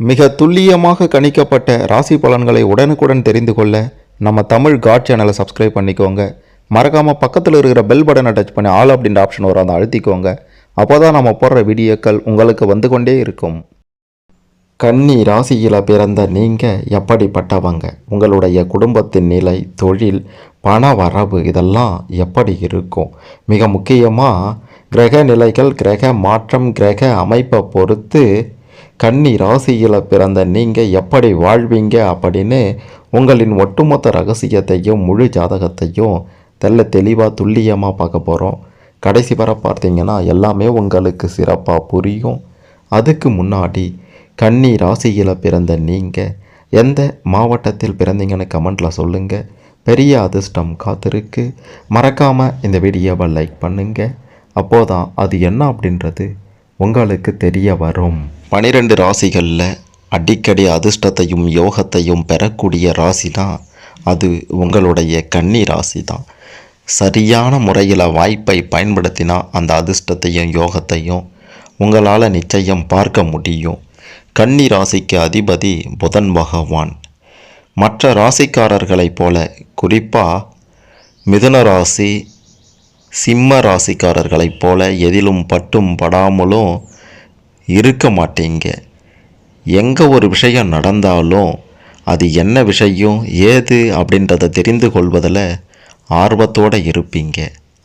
மிக துல்லியமாக கணிக்கப்பட்ட ராசி பலன்களை உடனுக்குடன் தெரிந்து கொள்ள நம்ம தமிழ் காட் சேனலை சப்ஸ்கிரைப் பண்ணிக்கோங்க. மறக்காமல் பக்கத்தில் இருக்கிற பெல் பட்டனை டச் பண்ணி ஆல் அப்படின்ற ஆப்ஷன் வரும் அதை அழுத்திக்கோங்க. அப்போ தான் நம்ம போடுற வீடியோக்கள் உங்களுக்கு வந்து கொண்டே இருக்கும். கன்னி ராசியில் பிறந்த நீங்கள் எப்படிப்பட்டவங்க? உங்களுடைய குடும்பத்தின் நிலை தொழில் பண வரவு இதெல்லாம் எப்படி இருக்கும்? மிக முக்கியமாக கிரக நிலைகள் கிரக மாற்றம் கிரக அமைப்பை பொறுத்து கன்னி ராசியில் பிறந்த நீங்கள் எப்படி வாழ்வீங்க அப்படின்னு உங்களின் ஒட்டுமொத்த ரகசியத்தையும் முழு ஜாதகத்தையும் தெல்ல தெளிவாக துல்லியமாக பார்க்க போகிறோம் கடைசி வர பார்த்தீங்கன்னா எல்லாமே உங்களுக்கு சிறப்பாக புரியும். அதுக்கு முன்னாடி கன்னி ராசியில் பிறந்த நீங்கள் எந்த மாவட்டத்தில் பிறந்தீங்கன்னு கமெண்ட்டில் சொல்லுங்கள் பெரிய அதிர்ஷ்டம் காத்திருக்கு. மறக்காமல் இந்த வீடியோவை லைக் பண்ணுங்கள் அப்போதான் அது என்ன அப்படின்றது உங்களுக்கு தெரிய வரும். பனிரெண்டு ராசிகளில் அடிக்கடி அதிர்ஷ்டத்தையும் யோகத்தையும் பெறக்கூடிய ராசி தான் அது உங்களுடைய கன்னி ராசி தான் சரியான முறையில் வாய்ப்பை பயன்படுத்தினா அந்த அதிர்ஷ்டத்தையும் யோகத்தையும் உங்களால் நிச்சயம் பார்க்க முடியும். கன்னி ராசிக்கு அதிபதி புதன் பகவான். மற்ற ராசிக்காரர்களைப் போல குறிப்பாக மிதுன ராசி சிம்ம ராசிக்காரர்களைப் போல எதிலும் பட்டும் படாமலும் இருக்க மாட்டீங்க. எங்கே ஒரு விஷயம் நடந்தாலும் அது என்ன விஷயம் ஏது அப்படின்றத தெரிந்து கொள்வதில் ஆர்வத்தோடு இருப்பீங்க.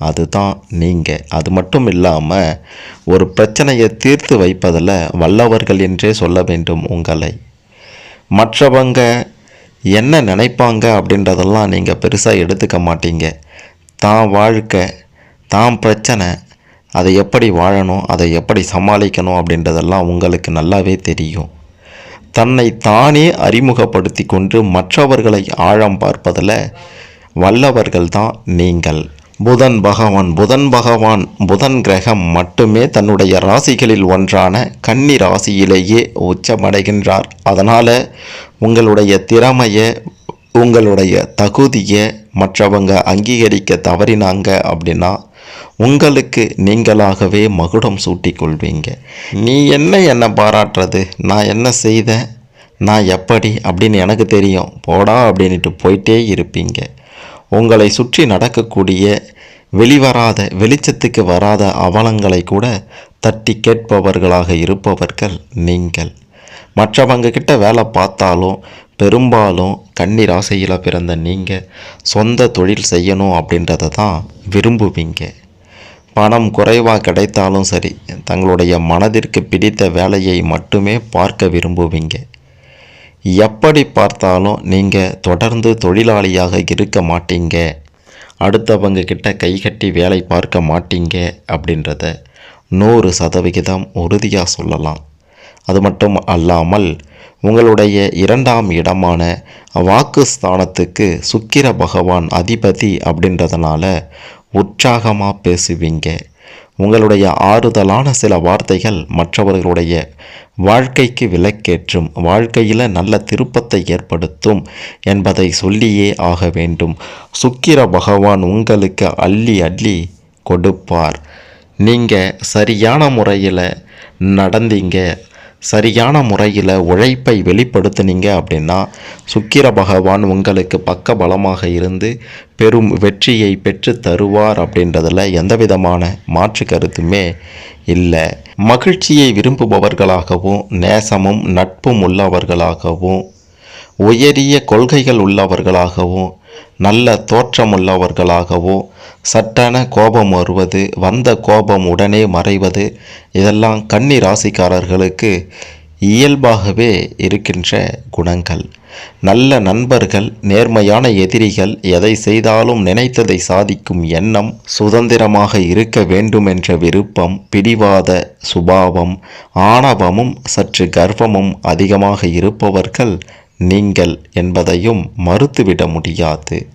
அதுதான் நீங்கள் அது மட்டும் இல்லாமல் ஒரு பிரச்சனையை தீர்த்து வைப்பதில் வல்லவர்கள் என்றே சொல்ல வேண்டும் உங்களை. மற்றவங்க என்ன நினைப்பாங்க அப்படின்றதெல்லாம் நீங்கள் பெருசாக எடுத்துக்க மாட்டீங்க. தான் வாழ்க்கை தான் பிரச்சனை அதை எப்படி வாழணும் அதை எப்படி சமாளிக்கணும் அப்படின்றதெல்லாம் உங்களுக்கு நல்லாவே தெரியும். தன்னை தானே அறிமுகப்படுத்தி கொண்டு மற்றவர்களை ஆழம் பார்ப்பதில் வல்லவர்கள் தான் நீங்கள். புதன் பகவான் புதன் பகவான் புதன் கிரகம் மட்டுமே தன்னுடைய ராசிகளில் ஒன்றான கன்னி ராசியிலேயே உச்சமடைகின்றார். அதனால் உங்களுடைய திறமையை உங்களுடைய தகுதியை மற்றவங்க அங்கீகரிக்க தவறினாங்க அப்படின்னா உங்களுக்கு நீங்களாகவே மகுடம் சூட்டி கொள்வீங்க நீ என்ன என்னை பாராட்டுறது? நான் என்ன செய்த நான் எப்படி? அப்படின்னு எனக்கு தெரியும். போடா அப்படின்ட்டு போயிட்டே இருப்பீங்க. உங்களை சுற்றி நடக்கக்கூடிய வெளிவராத வெளிச்சத்துக்கு வராத அவலங்களை கூட தட்டி கேட்பவர்களாக இருப்பவர்கள் நீங்கள். மற்றவங்க கிட்ட வேலை பார்த்தாலும் பெரும்பாலும் கன்னி ராசியில் பிறந்த நீங்கள் சொந்த தொழில் செய்யணும் அப்படின்றத தான் விரும்புவீங்க. பணம் குறைவாக கிடைத்தாலும் சரி தங்களுடைய மனதிற்கு பிடித்த வேலையை மட்டுமே பார்க்க விரும்புவீங்க. எப்படி பார்த்தாலும் நீங்கள் தொடர்ந்து தொழிலாளியாக இருக்க மாட்டீங்க. அடுத்தவங்க கிட்ட கைகட்டி வேலை பார்க்க மாட்டீங்க அப்படின்றத நூறு சதவிகிதம் உறுதியாக சொல்லலாம். அது மட்டும் அல்லாமல் உங்களுடைய இரண்டாம் இடமான வாக்குஸ்தானத்துக்கு சுக்கிர பகவான் அதிபதி அப்படின்றதுனால உற்சாகமாக பேசுவீங்க. உங்களுடைய ஆறுதலான சில வார்த்தைகள் மற்றவர்களுடைய வாழ்க்கைக்கு விலக்கேற்றும் வாழ்க்கையில் நல்ல திருப்பத்தை ஏற்படுத்தும் என்பதை சொல்லியே ஆக வேண்டும். சுக்கிர பகவான் உங்களுக்கு அள்ளி அள்ளி கொடுப்பார். நீங்கள் சரியான முறையில் நடந்தீங்க. சரியான முறையில் உழைப்பை வெளிப்படுத்துனீங்க அப்படின்னா சுக்கிர பகவான் உங்களுக்கு பக்க பலமாக இருந்து பெரும் வெற்றியை பெற்று தருவார் அப்படின்றதில் எந்த விதமான மாற்று கருத்துமே இல்லை. மகிழ்ச்சியை விரும்புபவர்களாகவும் நேசமும் நட்பும் உள்ளவர்களாகவும் உயரிய கொள்கைகள் உள்ளவர்களாகவும் நல்ல தோற்றம் உள்ளவர்களாகவும் சட்டான கோபம் வருவது வந்த கோபம் உடனே மறைவது இதெல்லாம் கன்னி ராசிக்காரர்களுக்கு இயல்பாகவே இருக்கின்ற குணங்கள். நல்ல நண்பர்கள் நேர்மையான எதிரிகள் எதை செய்தாலும் நினைத்ததை சாதிக்கும் எண்ணம் சுதந்திரமாக இருக்க வேண்டும் என்ற விருப்பம் பிடிவாத சுபாவம் ஆணவமும் சற்று கர்வமும் அதிகமாக இருப்பவர்கள் நீங்கள் என்பதையும் மறுத்துவிட முடியாது.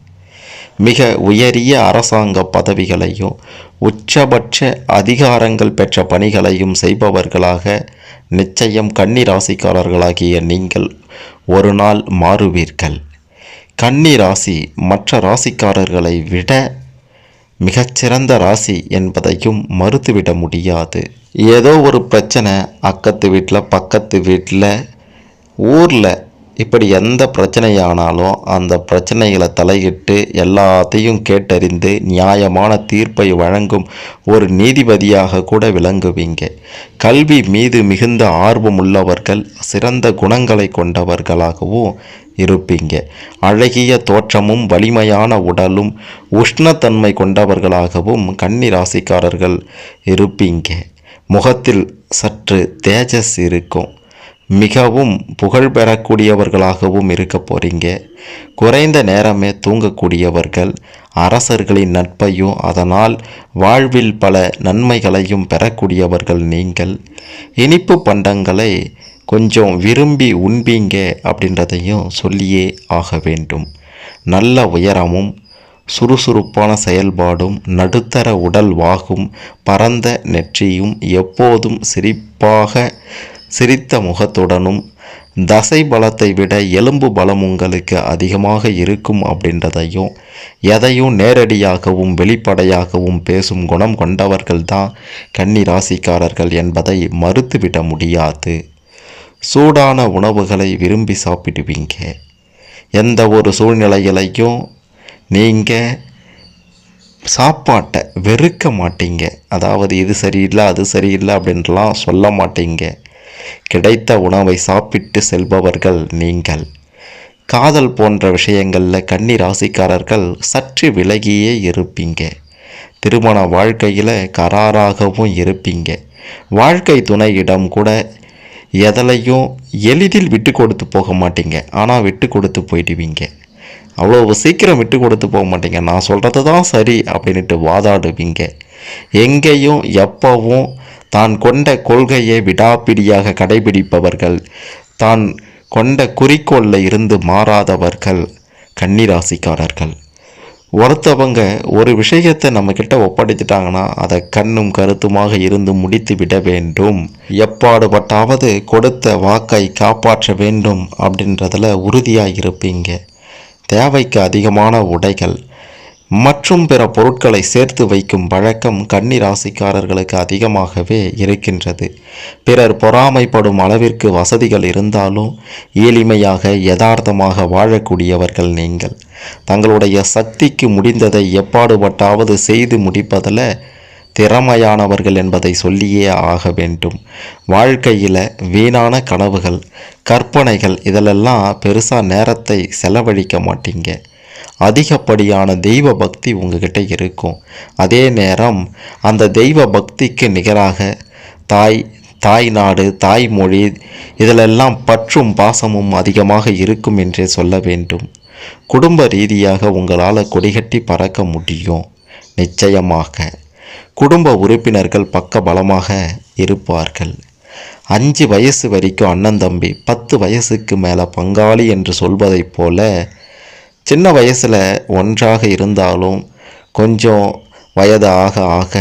மிக உயரிய அரசாங்க பதவிகளையும் உச்சபட்ச அதிகாரங்கள் பெற்ற பணிகளையும் செய்பவர்களாக நிச்சயம் கன்னிராசிக்காரர்களாகிய நீங்கள் ஒரு நாள் மாறுவீர்கள். கன்னி ராசி மற்ற ராசிக்காரர்களை விட மிகச்சிறந்த ராசி என்பதையும் மறுத்துவிட முடியாது. ஏதோ ஒரு பிரச்சனை அக்கத்து வீட்டில் பக்கத்து வீட்டில் ஊரில் இப்படி எந்த பிரச்சனையானாலும் அந்த பிரச்சனைகளை தலையிட்டு எல்லாத்தையும் கேட்டறிந்து நியாயமான தீர்ப்பை வழங்கும் ஒரு நீதிபதியாக கூட விளங்குவீங்க. கல்வி மீது மிகுந்த ஆர்வம் உள்ளவர்கள் சிறந்த குணங்களை கொண்டவர்களாகவும் இருப்பீங்க. அழகிய தோற்றமும் வலிமையான உடலும் உஷ்ணத்தன்மை கொண்டவர்களாகவும் கன்னி ராசிக்காரர்கள் இருப்பீங்க. முகத்தில் சற்று தேஜஸ் இருக்கும். மிகவும் புகழ் பெறக்கூடியவர்களாகவும் இருக்க போறீங்க. குறைந்த நேரமே தூங்கக்கூடியவர்கள் அரசர்களின் நட்பையும் அதனால் வாழ்வில் பல நன்மைகளையும் பெறக்கூடியவர்கள் நீங்கள். இனிப்பு பண்டங்களை கொஞ்சம் விரும்பி உண்பீங்க அப்படின்றதையும் சொல்லியே ஆக வேண்டும். நல்ல உயரமும் சுறுசுறுப்பான செயல்பாடும் நடுத்தர உடல் வாகும் பரந்த நெற்றியும் எப்போதும் சிரிப்பாக சிரித்த முகத்துடனும் தசை பலத்தை விட எலும்பு பலம் உங்களுக்கு அதிகமாக இருக்கும் அப்படின்றதையும் எதையும் நேரடியாகவும் வெளிப்படையாகவும் பேசும் குணம் கொண்டவர்கள் தான் கன்னி ராசிக்காரர்கள் என்பதை மறுத்துவிட முடியாது. சூடான உணவுகளை விரும்பி சாப்பிடுவீங்க. எந்த ஒரு சூழ்நிலையிலையும் நீங்கள் சாப்பாட்டை வெறுக்க மாட்டீங்க. அதாவது இது சரியில்லை அது சரியில்லை அப்படின்லாம் சொல்ல மாட்டீங்க. கிடைத்த உணவை சாப்பிட்டு செல்பவர்கள் நீங்கள். காதல் போன்ற விஷயங்களில் கன்னி ராசிக்காரர்கள் சற்று விலகியே இருப்பீங்க. திருமண வாழ்க்கையில் கராராகவும் இருப்பீங்க. வாழ்க்கை துணையிடம் கூட எதலையும் எளிதில் விட்டு கொடுத்து போக மாட்டீங்க. ஆனால் விட்டு கொடுத்து போயிடுவீங்க. அவ்வளோ சீக்கிரம் விட்டு கொடுத்து போக மாட்டீங்க. நான் சொல்கிறது தான் சரி அப்படின்ட்டு வாதாடுவீங்க. எங்கேயும் எப்பவும் தான் கொண்ட கொள்கையை விடாப்பிடியாக கடைபிடிப்பவர்கள் தான் கொண்ட குறிக்கோளில் இருந்து மாறாதவர்கள் கன்னிராசிக்காரர்கள். ஒருத்தவங்க ஒரு விஷயத்தை நம்மக்கிட்ட ஒப்படைத்துட்டாங்கன்னா அதை கண்ணும் கருத்துமாக இருந்து முடித்து விட வேண்டும். எப்பாடுபட்டாவது கொடுத்த வாக்கை காப்பாற்ற வேண்டும் அப்படின்றதில் உறுதியாக இருப்பீங்க தேவைக்கு அதிகமான உடைகள் மற்றும் பிற பொருட்களை சேர்த்து வைக்கும் பழக்கம் கன்னி ராசிக்காரர்களுக்கு அதிகமாகவே இருக்கின்றது. பிறர் பொறாமைப்படும் அளவிற்கு வசதிகள் இருந்தாலும் எளிமையாக யதார்த்தமாக வாழக்கூடியவர்கள் நீங்கள். தங்களுடைய சக்திக்கு முடிந்ததை எப்பாடுபட்டாவது செய்து முடிப்பதில் திறமையானவர்கள் என்பதை சொல்லியே ஆக வேண்டும். வாழ்க்கையில் வீணான கனவுகள் கற்பனைகள் இதிலெல்லாம் பெருசாக நேரத்தை செலவழிக்க மாட்டீங்க. அதிகப்படியான தெய்வ பக்தி உங்ககிட்ட இருக்கும். அதே நேரம் அந்த தெய்வ பக்திக்கு நிகராக தாய் தாய் நாடு தாய்மொழி இதிலெல்லாம் பற்றும் பாசமும் அதிகமாக இருக்கும் என்றே சொல்ல வேண்டும். குடும்ப ரீதியாக உங்களால் கொடிகட்டி பறக்க முடியும். நிச்சயமாக. குடும்ப உறுப்பினர்கள் பக்க பலமாக இருப்பார்கள். அஞ்சு வயசு வரைக்கும் அண்ணன் தம்பி பத்து வயசுக்கு மேலே பங்காளி என்று சொல்வதைப் போல சின்ன வயசில் ஒன்றாக இருந்தாலும் கொஞ்சம் வயது ஆக ஆக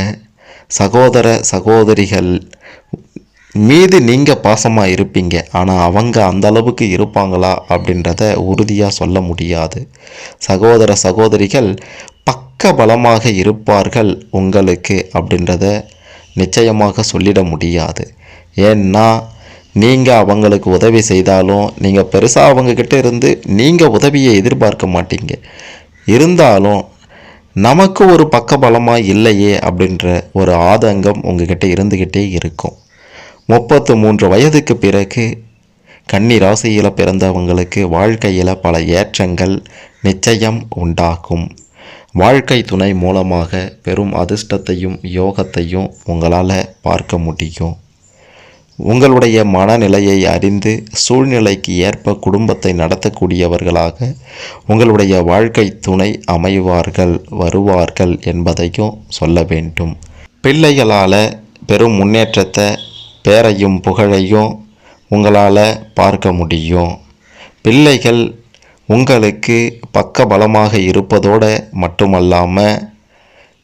சகோதர சகோதரிகள் மீது நீங்கள் பாசமாக இருப்பீங்க. ஆனால் அவங்க அந்த அளவுக்கு இருப்பாங்களா அப்படின்றத உறுதியாக சொல்ல முடியாது. சகோதர சகோதரிகள் பக்க பலமாக இருப்பார்கள் உங்களுக்கு அப்படின்றத நிச்சயமாக சொல்லிட முடியாது. ஏன்னா நீங்கள் அவங்களுக்கு உதவி செய்தாலும் நீங்கள் பெருசாக அவங்கக்கிட்ட இருந்து நீங்கள் உதவியை எதிர்பார்க்க மாட்டீங்க. இருந்தாலும் நமக்கு ஒரு பக்கபலமாக இல்லையே அப்படின்ற ஒரு ஆதங்கம் உங்ககிட்ட இருந்துக்கிட்டே இருக்கும். முப்பத்து மூன்று வயதுக்கு பிறகு கன்னி ராசியில் பிறந்தவங்களுக்கு வாழ்க்கையில் பல ஏற்றங்கள் நிச்சயம் உண்டாகும். வாழ்க்கை துணை மூலமாக பெரும் அதிர்ஷ்டத்தையும் யோகத்தையும் உங்களால் பார்க்க முடியும். உங்களுடைய மனநிலையை அறிந்து சூழ்நிலைக்கு ஏற்ப குடும்பத்தை நடத்தக்கூடியவர்களாக உங்களுடைய வாழ்க்கை துணை அமைவார்கள் வருவார்கள் என்பதையும் சொல்ல வேண்டும். பிள்ளைகளால் பெரும் முன்னேற்றத்தை பேரையும் புகழையும் உங்களால் பார்க்க முடியும். பிள்ளைகள் உங்களுக்கு பக்க பலமாக இருப்பதோடு மட்டுமல்லாமல்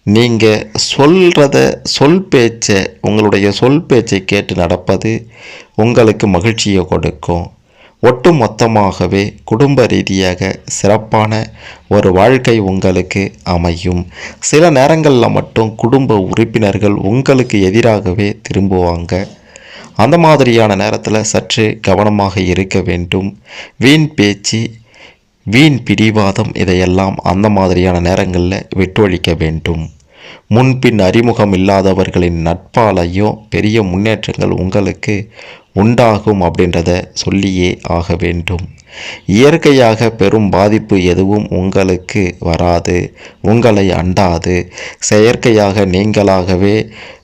நீங்கள் சொல்கிறத சொல் பேச்சை உங்களுடைய சொல் பேச்சை கேட்டு நடப்பது உங்களுக்கு மகிழ்ச்சியை கொடுக்கும். ஒட்டு மொத்தமாகவே குடும்ப ரீதியாக சிறப்பான ஒரு வாழ்க்கை உங்களுக்கு அமையும். சில நேரங்களில் மட்டும் குடும்ப உறுப்பினர்கள் உங்களுக்கு எதிராகவே திரும்புவாங்க. அந்த மாதிரியான நேரத்தில் சற்று கவனமாக இருக்க வேண்டும். வீண் பேச்சு வீண் பிடிவாதம் இதையெல்லாம் அந்த மாதிரியான நேரங்களில் விட்டொழிக்க வேண்டும். முன்பின் அறிமுகம் இல்லாதவர்களின் நட்பாலையோ பெரிய முன்னேற்றங்கள் உங்களுக்கு உண்டாகும் அப்படின்றத சொல்லியே ஆக வேண்டும். இயற்கையாக பெரும் பாதிப்பு எதுவும் உங்களுக்கு வராது உங்களை அண்டாது. செயற்கையாக நீங்களாகவே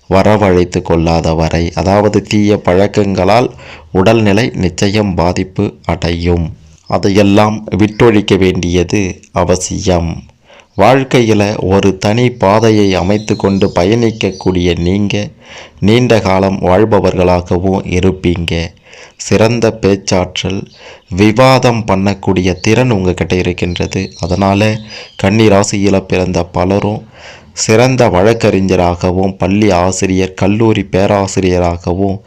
வரவழைத்து கொள்ளாத வரை அதாவது தீய பழக்கங்களால் உடல்நிலை நிச்சயம் பாதிப்பு அடையும். அதையெல்லாம் விட்டொழிக்க வேண்டியது அவசியம். வாழ்க்கையில் ஒரு தனி பாதையை அமைத்து கொண்டு பயணிக்கக்கூடிய நீங்கள் நீண்ட காலம் வாழ்பவர்களாகவும் இருப்பீங்க. சிறந்த பேச்சாற்றல் விவாதம் பண்ணக்கூடிய திறன் உங்ககிட்ட இருக்கின்றது. அதனால் கன்னி ராசியில் பிறந்த பலரும் சிறந்த வழக்கறிஞராகவும் பள்ளி ஆசிரியர் கல்லூரி பேராசிரியராகவும்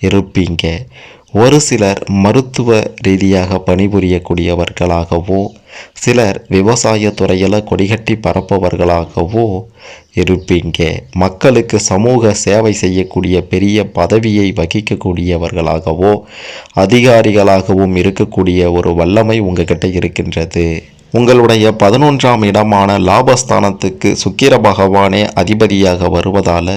இருப்பீங்க. ஒரு சிலர் மருத்துவ ரீதியாக பணிபுரியக்கூடியவர்களாகவோ சிலர் விவசாய துறையில் கொடிகட்டி பரப்பவர்களாகவோ இருப்பீங்க. மக்களுக்கு சமூக சேவை செய்யக்கூடிய பெரிய பதவியை வகிக்கக்கூடியவர்களாகவோ அதிகாரிகளாகவும் இருக்கக்கூடிய ஒரு வல்லமை உங்ககிட்ட இருக்கின்றது. உங்களுடைய பதினொன்றாம் இடமான லாபஸ்தானத்துக்கு சுக்கிர பகவானே அதிபதியாக வருவதால்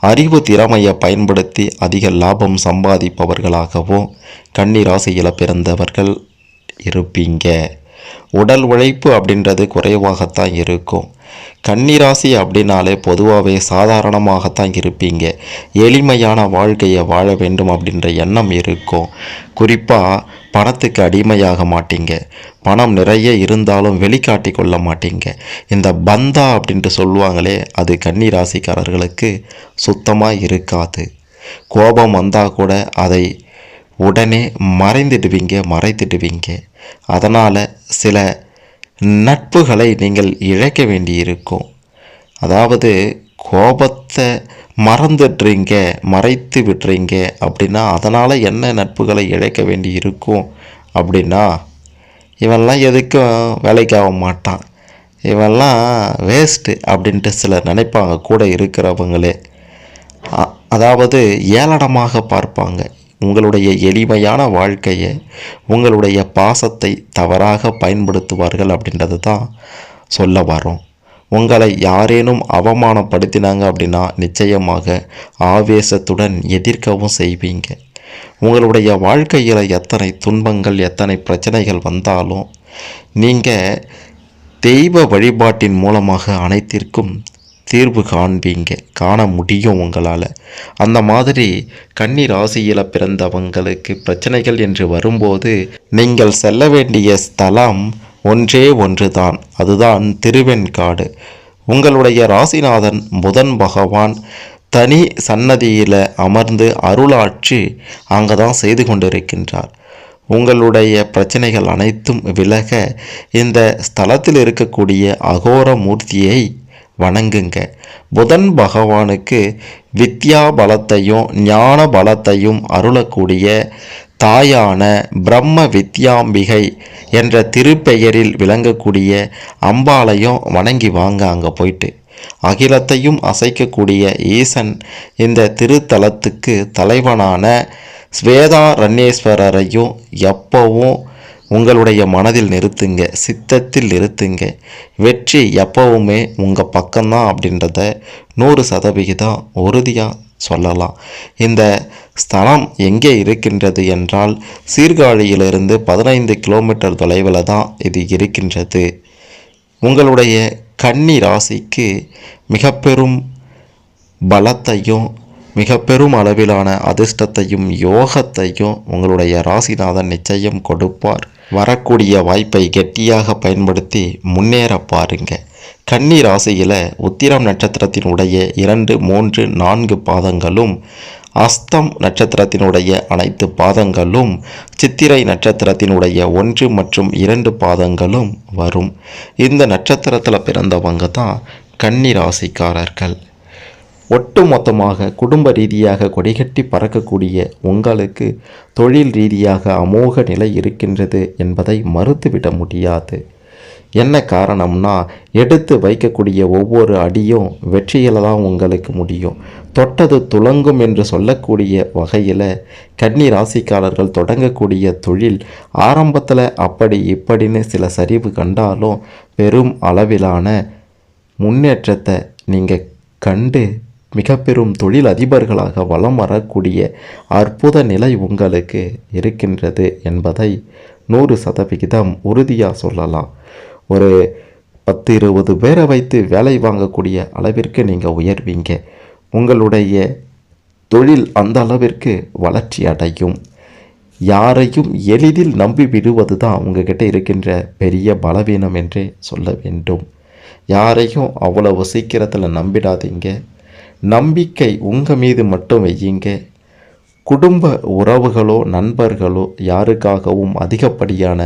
அறிவு திறமையை பயன்படுத்தி அதிக லாபம் சம்பாதிப்பவர்களாகவும் கன்னிராசியில் பிறந்தவர்கள் இருப்பீங்க. உடல் உழைப்பு அப்படின்றது குறைவாகத்தான் இருக்கும். கன்னிராசி அப்படின்னாலே பொதுவாகவே சாதாரணமாகத்தான் இருப்பீங்க. எளிமையான வாழ்க்கையை வாழ வேண்டும் அப்படின்ற எண்ணம் இருக்கும். குறிப்பாக பணத்துக்கு அடிமையாக மாட்டீங்க. பணம் நிறைய இருந்தாலும் வெளிக்காட்டி கொள்ள மாட்டீங்க. இந்த பந்தா அப்படின்ட்டு சொல்லுவாங்களே அது கன்னி ராசிக்காரர்களுக்கு சுத்தமாக இருக்காது. கோபம் வந்தால் கூட அதை உடனே மறைந்துடுவீங்க மறைத்துடுவீங்க. அதனால் சில நட்புகளை நீங்கள் இழக்க வேண்டியிருக்கும். அதாவது கோபத்தை மறந்துடுறீங்க மறைத்து விடுறீங்க அப்படின்னா அதனால் என்ன நட்புகளை இழைக்க வேண்டி இருக்கும் அப்படின்னா இவெல்லாம் எதுக்கும் வேலைக்காக மாட்டான். இவெல்லாம் வேஸ்ட்டு அப்படின்ட்டு சிலர் நினைப்பாங்க கூட இருக்கிறவங்களே. அதாவது ஏளனமாக பார்ப்பாங்க. உங்களுடைய எளிமையான வாழ்க்கையை உங்களுடைய பாசத்தை தவறாக பயன்படுத்துவார்கள் அப்படின்றது தான் சொல்ல வரோம் உங்களை யாரேனும் அவமானப்படுத்தினாங்க அப்படின்னா நிச்சயமாக ஆவேசத்துடன் எதிர்க்கவும் செய்வீங்க. உங்களுடைய வாழ்க்கையில் எத்தனை துன்பங்கள் எத்தனை பிரச்சனைகள் வந்தாலும் நீங்கள் தெய்வ வழிபாட்டின் மூலமாக அனைத்திற்கும் தீர்வு காண்பீங்க காண முடியும் உங்களால். அந்த மாதிரி கன்னி ராசியில் பிறந்தவங்களுக்கு பிரச்சனைகள் என்று வரும்போது நீங்கள் செல்ல வேண்டிய ஸ்தலம் ஒன்றே ஒன்றுதான். அதுதான் திருவெண்காடு உங்களுடைய ராசிநாதன் புதன் பகவான் தனி சன்னதியில் அமர்ந்து அருளாட்சி அங்கே தான் செய்து கொண்டிருக்கின்றார். உங்களுடைய பிரச்சனைகள் அனைத்தும் விலக இந்த ஸ்தலத்தில் இருக்கக்கூடிய அகோர மூர்த்தியை வணங்குங்க. புதன் பகவானுக்கு வித்யா பலத்தையும் ஞான பலத்தையும் அருளக்கூடிய தாயான பிரம்ம வித்யாம்பிகை என்ற திருப்பெயரில் விளங்கக்கூடிய அம்பாளையும் வணங்கி வாங்க அங்கே போயிட்டு. அகிலத்தையும் அசைக்கக்கூடிய ஈசன் இந்த திருத்தலத்துக்கு தலைவனான ஸ்வேதாரண்யேஸ்வரரையும் எப்பவும் உங்களுடைய மனதில் நிறுத்துங்க சித்தத்தில் நிறுத்துங்க. வெற்றி எப்பவுமே உங்கள் பக்கம்தான் அப்படின்றத நூறு சதவிகிதம் உறுதியாக சொல்லலாம். இந்த ஸ்தலம் எங்கே இருக்கின்றது என்றால் சீர்காழியிலிருந்து பதினைந்து கிலோமீட்டர் தொலைவில் தான் இது இருக்கின்றது. உங்களுடைய கன்னி ராசிக்கு மிக பெரும் பலத்தையும் மிக பெரும் அளவிலான அதிர்ஷ்டத்தையும் யோகத்தையும் உங்களுடைய ராசிநாதன் நிச்சயம் கொடுப்பார். வரக்கூடிய வாய்ப்பை கெட்டியாக பயன்படுத்தி முன்னேற பாருங்க. கன்னி ராசியில் உத்திரம் நட்சத்திரத்தினுடைய இரண்டு மூன்று நான்கு பாதங்களும் அஸ்தம் நட்சத்திரத்தினுடைய அனைத்து பாதங்களும் சித்திரை நட்சத்திரத்தினுடைய ஒன்று மற்றும் இரண்டு பாதங்களும் வரும். இந்த நட்சத்திரத்தில் பிறந்தவங்க தான் கன்னி ராசிக்காரர்கள். ஒட்டுமொத்தமாக குடும்ப ரீதியாக கொடிகட்டி பறக்கக்கூடிய உங்களுக்கு தொழில் ரீதியாக அமோக நிலை இருக்கின்றது என்பதை மறுத்துவிட முடியாது. என்ன காரணம்னா எடுத்து வைக்கக்கூடிய ஒவ்வொரு அடியும் வெற்றியில் தான் உங்களுக்கு முடியும். தொட்டது துலங்கும் என்று சொல்லக்கூடிய வகையில் கன்னி ராசிக்காரர்கள் தொடங்கக்கூடிய தொழில் ஆரம்பத்தில் அப்படி இப்படின்னு சில சரிவு கண்டாலும் பெரும் அளவிலான முன்னேற்றத்தை நீங்கள் கண்டு மிக பெரும் தொழில் அதிபர்களாக வலம் வரக்கூடிய அற்புத நிலை உங்களுக்கு இருக்கின்றது என்பதை நூறு சதவிகிதம் உறுதியாக சொல்லலாம். ஒரு பத்து இருபது பேரை வைத்து வேலை வாங்கக்கூடிய அளவிற்கு நீங்கள் உயர்வீங்க. உங்களுடைய தொழில் அந்த அளவிற்கு வளர்ச்சி அடையும். யாரையும் எளிதில் நம்பி விடுவது தான் உங்ககிட்ட இருக்கின்ற பெரிய பலவீனம் என்றே சொல்ல வேண்டும். யாரையும் அவ்வளவு சீக்கிரத்தில் நம்பிடாதீங்க. நம்பிக்கை உங்கள் மீது மட்டும் வையுங்க. குடும்ப உறவுகளோ நண்பர்களோ யாருக்காகவும் அதிகப்படியான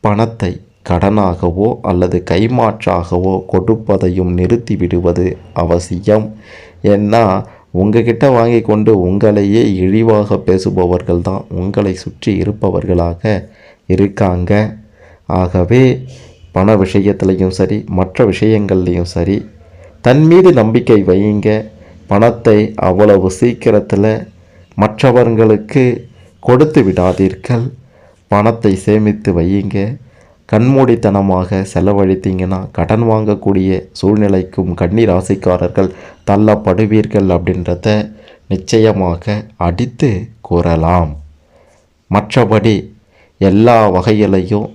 பணத்தை கடனாகவோ அல்லது கைமாற்றாகவோ கொடுப்பதையும் நிறுத்தி விடுவது அவசியம். ஏன்னா உங்ககிட்ட வாங்கி கொண்டு உங்களையே இழிவாக பேசுபவர்கள் தான் உங்களை சுற்றி இருப்பவர்களாக இருக்காங்க. ஆகவே பண விஷயத்துலையும் சரி மற்ற விஷயங்கள்லேயும் சரி தன் மீது நம்பிக்கை வையுங்க. பணத்தை அவ்வளவு சீக்கிரத்தில் மற்றவர்களுக்கு கொடுத்து விடாதீர்கள். பணத்தை சேமித்து வையுங்க. கண்மூடித்தனமாக செலவழித்தீங்கன்னா கடன் வாங்கக்கூடிய சூழ்நிலைக்கும் கண்ணீர் ராசிக்காரர்கள் தள்ளப்படுவீர்கள் அப்படின்றத நிச்சயமாக அடித்து கூறலாம். மற்றபடி எல்லா வகையிலையும்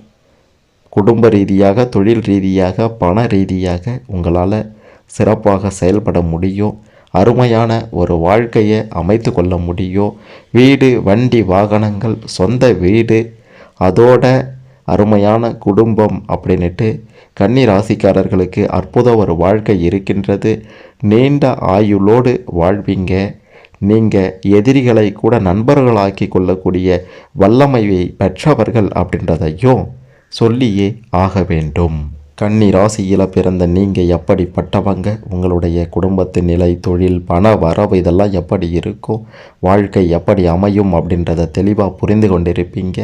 குடும்ப ரீதியாக தொழில் ரீதியாக பண ரீதியாக உங்களால் சிறப்பாக செயல்பட முடியும் அருமையான ஒரு வாழ்க்கையை அமைத்து கொள்ள முடியும் வீடு வண்டி வாகனங்கள் சொந்த வீடு அதோட அருமையான குடும்பம் அப்படின்னுட்டு கன்னி ராசிக்காரர்களுக்கு அற்புத ஒரு வாழ்க்கை இருக்கின்றது. நீண்ட ஆயுளோடு வாழ்வீங்க. நீங்கள் எதிரிகளை கூட நண்பர்களாக்கி கொள்ளக்கூடிய வல்லமையை பெற்றவர்கள் அப்படின்றதையும் சொல்லியே ஆக வேண்டும். கன்னி ராசியில் பிறந்த நீங்கள் எப்படிப்பட்டவங்க? உங்களுடைய குடும்பத்தின் நிலை தொழில் பண வரவு இதெல்லாம் எப்படி இருக்கும்? வாழ்க்கை எப்படி அமையும் அப்படின்றத தெளிவாக புரிந்து கொண்டிருப்பீங்க.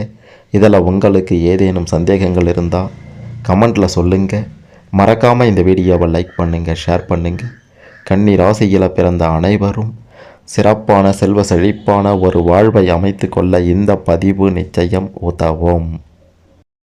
இதில் உங்களுக்கு ஏதேனும் சந்தேகங்கள் இருந்தால் கமெண்டில் சொல்லுங்கள் மறக்காமல் இந்த வீடியோவை லைக் பண்ணுங்கள் ஷேர் பண்ணுங்கள் கன்னி ராசியில் பிறந்த அனைவரும் சிறப்பான செல்வ செழிப்பான ஒரு வாழ்வை அமைத்து கொள்ள இந்த பதிவு நிச்சயம் உதவும்.